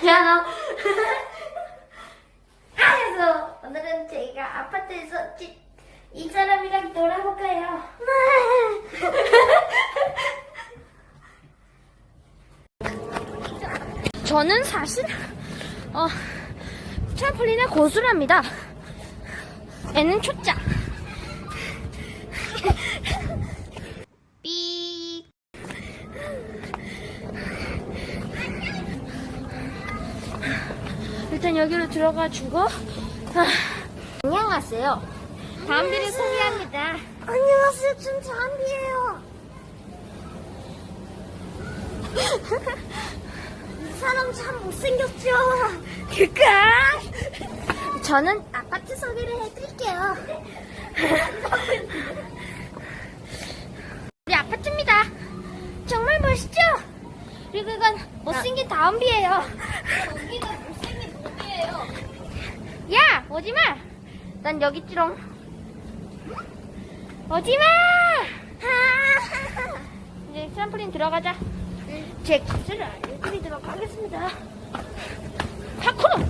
아니야. 그래서 오늘은 저희가 아파트에서 지- 이 사람이랑 놀아볼까요? 저는 사실 어 트램폴린의 고수랍니다. 애는 초짜. 일단 여기로 들어가주고 아, 안녕하세요. 담비를 소개합니다. 안녕하세요. 전 담비예요. 이 사람 참 못생겼죠? 그까? 저는 아파트 소개를 해드릴게요. 우리 아파트입니다. 정말 멋있죠? 그리고 이건 못생긴 다운비예요. 여기는 못생긴 몸이에요. 야, 오지마! 난 여기 있지롱. 오지마! 이제 트램폴린 들어가자. 제 기술을 알려드리도록 하겠습니다. 파쿠르!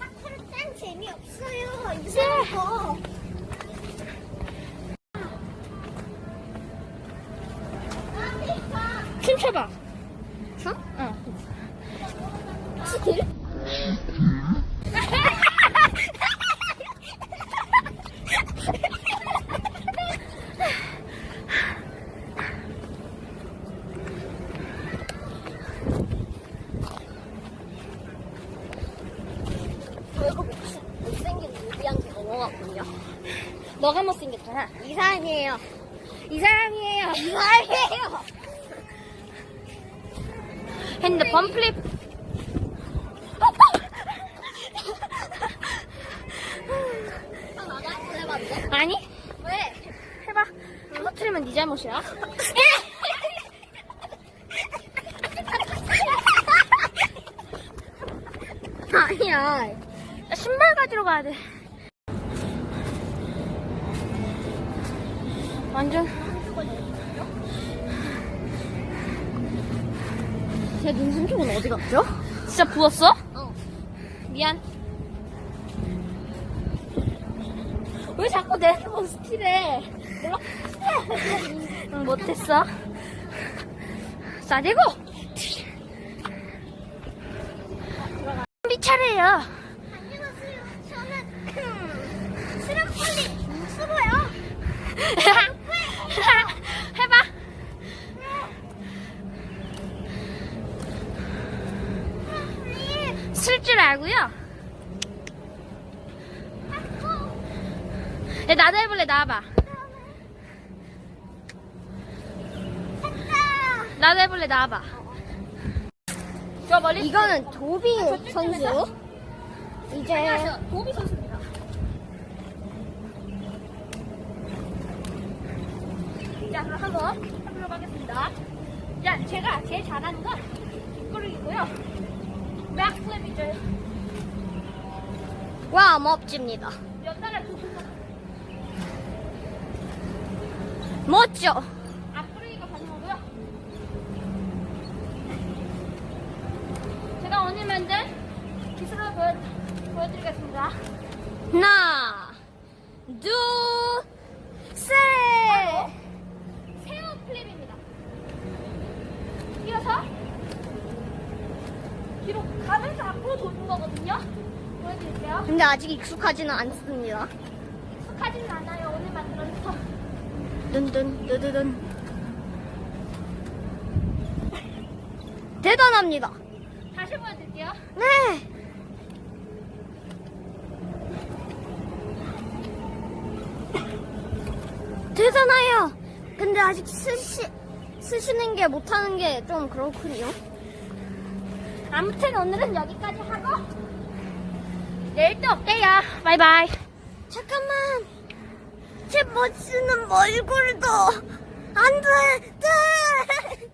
파쿠르 짠 재미없어요. 네. 이상한 거. 춤춰봐. 춤? 응. 스틸? 못생긴 루비한테 넘어갔군요. 너가 못생겼잖아. 이상해요. 이상해요. 이상해요. 핸드폰 플립. 아, 나도 한번 해봐도 돼? 아니, 왜? 해봐. 터트리면 네 잘못이야. 아니야. 나 신발 가지러 가야 돼. 완전 제눈 한쪽은 어디 갔죠? 진짜 부었어? 어. 미안. 왜 자꾸 내손 스틸해? 내가 응, 못했어. 싸대고. 비 차례예요. 안녕하세요. 저는 그 쓰레기빨리 쓰고요. 해봐. 쓸 줄 알고요. 야, 나도 해볼래, 나와봐. 나도 해볼래, 나와봐. 저 멀리 이거는 도비 선수. 이제 도비 선수입니다. 자, 그럼 한번 해보도록 하겠습니다. 자, 제가 제일 잘하는 건 뒷구르기고요. 백슬랩이죠. 와 멋집니다. 연달아 두 번. 멋져. 앞구르기가 가능하고요. 제가 오늘 만든 기술을 보여, 보여드리겠습니다. 하나, 둘, 셋. 세우 플립입니다. 뛰어서 뒤로 가면서 앞으로 도는 거거든요. 보여드릴게요. 근데 아직 익숙하지는 않습니다. 익숙하지는 않아요. 오늘 만들어서. 든든 드드든. 대단합니다. 다시 보여드릴게요. 네. 대단해요. 근데 아직 쓰시, 쓰시는 게 못하는 게 좀 그렇군요. 아무튼 오늘은 여기까지 하고 내일 또 올게요. 바이바이. 잠깐만. 제 멋지는 얼굴도 안 돼. 네.